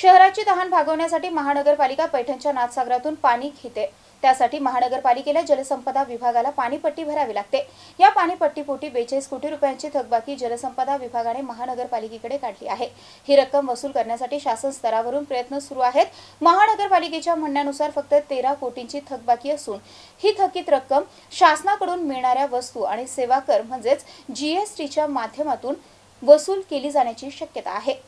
शहराची तहान भागवण्यासाठी महानगरपालिका पैठणच्या नाथसागरातून पाणी घेते. त्यासाठी महानगरपालिकेला जलसंपदा विभागाला पाणीपट्टी भरावी लागते. या पाणीपट्टीपोटी बेचाळीस कोटी रुपयांची थकबाकी जलसंपदा विभागाने महानगरपालिकेकडे काढली आहे. ही रक्कम वसूल करण्यासाठी शासन स्तरावरून प्रयत्न सुरू आहेत. महानगरपालिकेच्या म्हणण्यानुसार फक्त तेरा कोटींची थकबाकी असून ही थकीत रक्कम शासनाकडून मिळणाऱ्या वस्तू आणि सेवा कर म्हणजेच जीएसटीच्या माध्यमातून वसूल केली जाण्याची शक्यता आहे.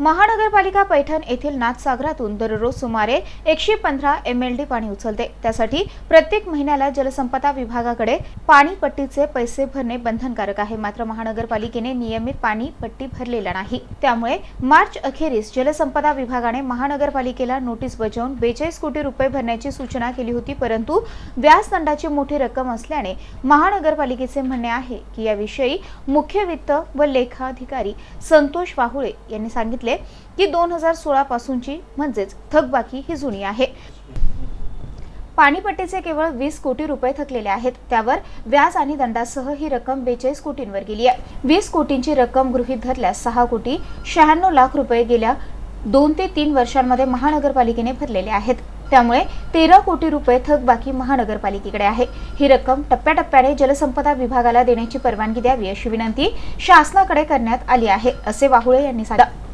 महानगरपालिका पैठण येथील नाथसागरातून दररोज सुमारे एकशे पंधरा एम एल डी पाणी उचलते. त्यासाठी प्रत्येक महिन्याला जलसंपदा विभागाकडे पाणीपट्टीचे पैसे भरणे बंधनकारक आहे. मात्र महानगरपालिकेने नियमित पाणीपट्टी भरलेला नाही. त्यामुळे मार्च अखेरीस जलसंपदा विभागाने महानगरपालिकेला नोटीस बजावून बेचाळीस कोटी रुपये भरण्याची सूचना केली होती. परंतु व्याजदंडाची मोठी रक्कम असल्याने महानगरपालिकेचे म्हणणे आहे की याविषयी मुख्य वित्त व लेखाधिकारी संतोष वाहुळे यांनी सांगितले सांगितले की दोन हजार सोळा पासूनची म्हणजेच थकबाकी ही जुनी आहे. पाणीपट्टीचे केवळ वीस कोटी रुपये थकलेले आहेत. त्यावर व्याज आणि दंडासह ही रक्कम बेचाळीस कोटींवर गेली आहे. वीस कोटींची रक्कम गृहीत धरल्यास सहा कोटी शहाण्णव लाख रुपये गेल्या दोन ते तीन वर्षांमध्ये महानगरपालिकेने भरलेले आहेत. त्यामुळे तेरा कोटी रुपये थकबाकी महानगरपालिकेकडे आहे. ही रक्कम टप्प्याटप्प्याने जलसंपदा विभागाला देण्याची परवानगी द्यावी अशी विनंती शासनाकडे करण्यात आली आहे असे वाहुळे यांनी सांगितलं.